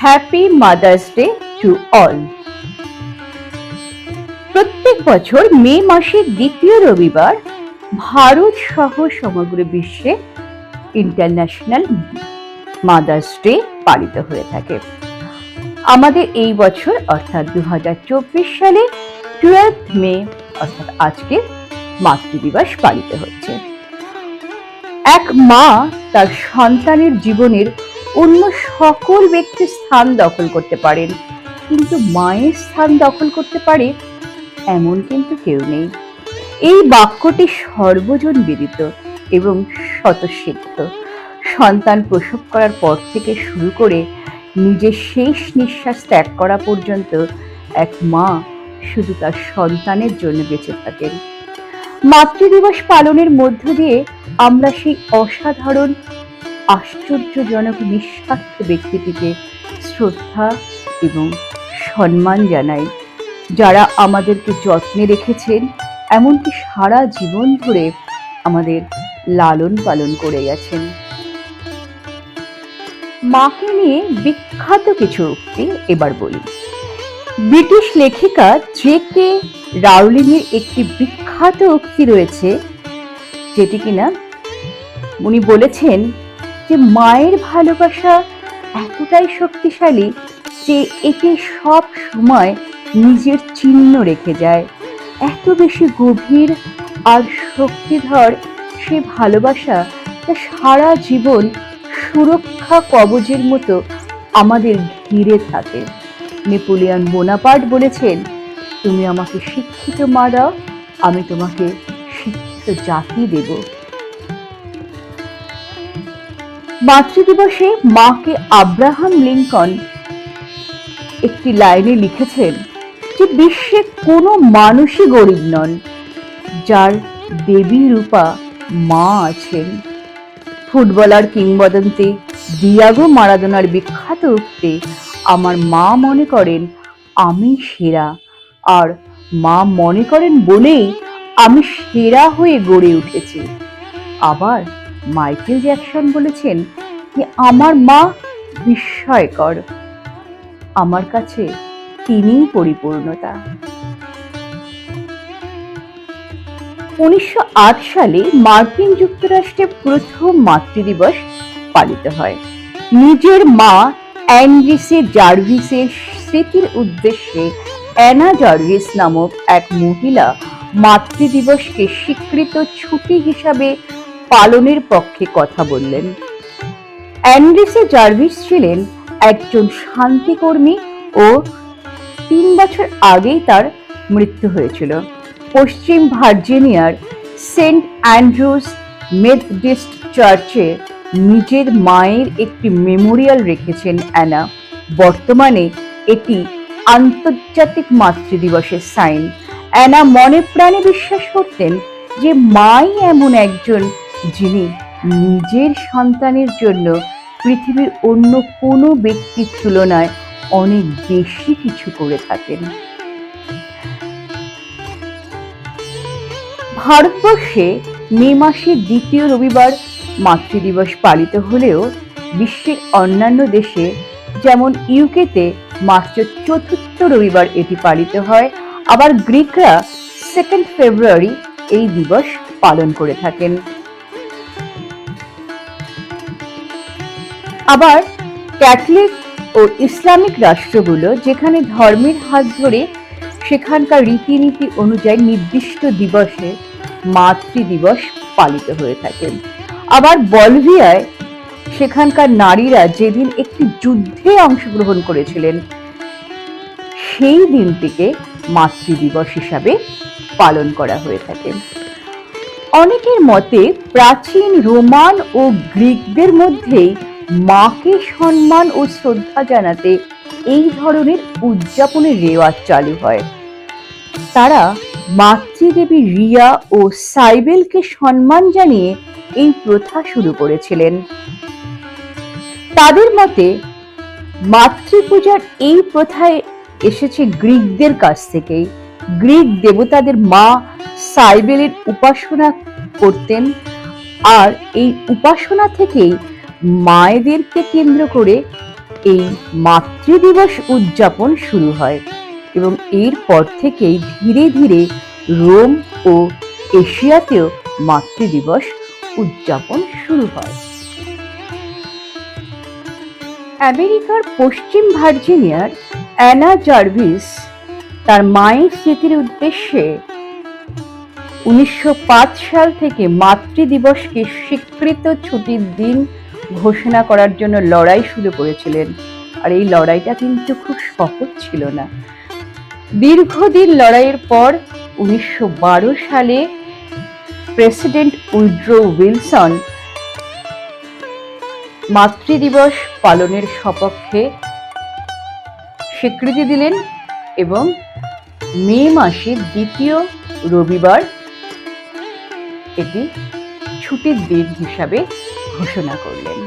Happy mother's day to all প্রত্যেক বছর মে মাসের দ্বিতীয় রবিবার ভারত সহ সমগ্র বিশ্বে ইন্টারন্যাশনাল মাদার্স ডে পালিত হয়ে থাকে। আমাদের এই বছর, অর্থাৎ দু হাজার চব্বিশ সালে টুয়েলভ মে, অর্থাৎ আজকে মাতৃদিবস পালিত হচ্ছে। এক মা তার সন্তানের জীবনের অন্য সকল ব্যক্তির স্থান দখল করতে পারেন। কিন্তু মায়ের স্থান দখল করতে পারে এমন কিন্তু কেউ নেই। এই বাক্যটি সর্বজন বিদিত এবং স্বতঃসিদ্ধ। সন্তান প্রসব করার পর থেকে শুরু করে নিজের শেষ নিঃশ্বাস ত্যাগ করা পর্যন্ত এক মা শুধু তার সন্তানের জন্য বেঁচে থাকেন। মাতৃদিবস পালনের মধ্য দিয়ে আমরা সেই অসাধারণ আশ্চর্যজনক নিঃস্বার্থ ব্যক্তিটিকে শ্রদ্ধা এবং সম্মান জানাই। যারা আমাদেরকে যত্নে রেখেছেন, এমনকি সারা জীবন ধরে আমাদের লালন পালন করে গেছেন। মাকে নিয়ে বিখ্যাত কিছু উক্তি এবার বলি। ব্রিটিশ লেখিকা জে কে রাউলিংয়ের একটি বিখ্যাত উক্তি রয়েছে, যেটি কিনা উনি বলেছেন যে মায়ের ভালোবাসা এতটাই শক্তিশালী যে এটি সব সময় নিজের চিহ্ন রেখে যায়। এত বেশি গভীর আর শক্তিধর সে ভালোবাসা তা সারা জীবন সুরক্ষা কবজের মতো আমাদের ঘিরে থাকে। নেপোলিয়ান বোনাপার্ট বলেছেন, তুমি আমাকে শিক্ষিত মা দাও, আমি তোমাকে শিক্ষিত জাতি দেব। মাতৃদিবসে মাকে আব্রাহাম লিঙ্কন একটি লাইনে লিখেছেন যে বিশ্বে কোনো মানুষই গরিব নন, যার দেবী রূপা মা আছেন। ফুটবলার কিংবদন্তি দিয়াগো মারাদোনার বিখ্যাত উক্তি, আমার মা মনে করেন আমি সেরা, আর মা মনে করেন বলেই আমি সেরা হয়ে গড়ে উঠেছি। আবার মাইকেল জ্যাকসন বলেছেন যে, আমার মা বিস্ময়কর। আমার কাছে তিনিই পরিপূর্ণতা। উনিশশো সালে মার্কিন যুক্তরাষ্ট্রে প্রথম মাতৃদিবস পালিত হয়। নিজের মা অ্যান্ড্রিসে জার্ভিসের স্মৃতির উদ্দেশ্যে অ্যানা জার্ভিস নামক এক মহিলা মাতৃদিবসকে স্বীকৃত ছুটি হিসাবে পালনের পক্ষে কথা বললেন। অ্যান্ড্রিসে জার্ভিস ছিলেন একজন শান্তিকর্মী ও তিন বছর আগেই তার মৃত্যু হয়েছিল। পশ্চিম ভার্জিনিয়ার সেন্ট অ্যান্ড্রুজ মেথডিস্ট চার্চে নিজের মায়ের একটি মেমোরিয়াল রেখেছেন অ্যানা। বর্তমানে এটি আন্তর্জাতিক মাতৃদিবসের সাইন। অ্যানা মনে প্রাণে বিশ্বাস করতেন যে মাই এমন একজন যিনি নিজের সন্তানের জন্য পৃথিবীর অন্য কোনো ব্যক্তির তুলনায় অনেক বেশি কিছু করে থাকেন। ভারতবর্ষে মে মাসের দ্বিতীয় রবিবার মাতৃদিবস পালিত হলেও বিশ্বের অন্যান্য দেশে যেমন ইউকেতে মার্চের চতুর্থ রবিবার এটি পালিত হয়, আবার গ্রিকরা সেকেন্ড ফেব্রুয়ারি এই দিবস পালন করে থাকেন। আবার ক্যাথলিক ও ইসলামিক রাষ্ট্রগুলো যেখানে ধর্মের হাত ধরে সেখানকার রীতিনীতি অনুযায়ী নির্দিষ্ট দিবসে মাতৃ দিবস পালিত হয়ে থাকে। আবার বলভিয়ায় সেখানকার নারীরা যেদিন একটি যুদ্ধে অংশগ্রহণ করেছিলেন, সেই দিনটিকে মাতৃ দিবস হিসাবে পালন করা হয়ে থাকে। অনেকের মতে প্রাচীন রোমান ও গ্রিকদের মধ্যেই মাকে সম্মান ও শ্রদ্ধা জানাতে এই ধরনের উদযাপনের রেওয়াজ চালু হয়। তারা মাতৃদেবী রিয়া ও সাইবেলকে সম্মান জানিয়ে এই প্রথা শুরু করেছিলেন। তাদের মতে, মাতৃপূজার এই প্রথায় এসেছে গ্রিকদের কাছ থেকেই। গ্রিক দেবতাদের মা সাইবেলের উপাসনা করতেন, আর এই উপাসনা থেকেই মায়েদেরকে কেন্দ্র করে এই মাতৃদিবস উদযাপন শুরু হয় এবং এরপর থেকেই ধীরে ধীরে রোম ও এশিয়াতেও মাতৃদিবস উদযাপন শুরু হয়। আমেরিকার পশ্চিম ভার্জিনিয়ার অ্যানা জার্ভিস তার মায়ের স্মৃতির উদ্দেশ্যে উনিশশো পাঁচ সাল থেকে মাতৃদিবসকে স্বীকৃত ছুটির দিন ঘোষণা করার জন্য লড়াই শুরু করেছিলেন। আর এই লড়াইটা কিন্তু খুব সহজ ছিল না। দীর্ঘদিন লড়াইয়ের পর উনিশশো বারো সালে প্রেসিডেন্ট উইড্রো উইলসন মাতৃদিবস পালনের সপক্ষে স্বীকৃতি দিলেন এবং মে মাসের দ্বিতীয় রবিবার এটি ছুটির দিন হিসাবে ঘোষণা করলেন।